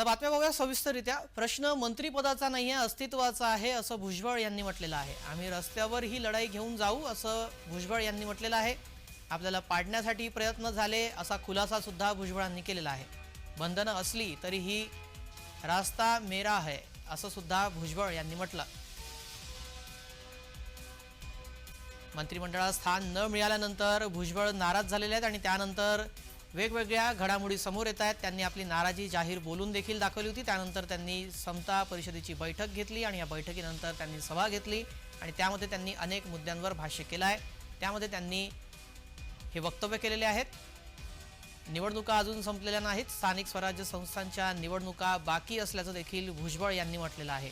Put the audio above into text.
आता बातम्या बघूया सविस्तररित्या. प्रश्न मंत्रिपदाचा नाही आहे अस्तित्वाचा आहे असं भुजबळ यांनी म्हटलेलं आहे. आम्ही रस्त्यावर ही लढाई घेऊन जाऊ असं भुजबळ यांनी म्हटलेलं आहे. आपल्याला पाडण्यासाठी प्रयत्न झाले असा खुलासा सुद्धा भुजबळांनी केलेला आहे. बंधनं असली तरी ही रास्ता मेरा है असं सुद्धा भुजबळ यांनी म्हटलं. मंत्रिमंडळात स्थान न मिळाल्यानंतर भुजबळ नाराज झालेले आहेत आणि त्यानंतर वेगवेगळ्या घडामोडी समोर येत आहेत. त्यांनी आपली नाराजी जाहीर बोलून देखील दाखवली होती. त्यानंतर त्यांनी समता परिषदेची बैठक घेतली आणि या बैठकीनंतर त्यांनी सभा घेतली आणि त्यामध्ये त्यांनी अनेक मुद्द्यांवर भाष्य केलं आहे. त्यामध्ये त्यांनी हे वक्तव्य केलेले आहेत. निवडणुका अजून संपलेल्या नाहीत. स्थानिक स्वराज्य संस्थांच्या निवडणुका बाकी असल्याचं देखील भुजबळ यांनी म्हटलेलं आहे.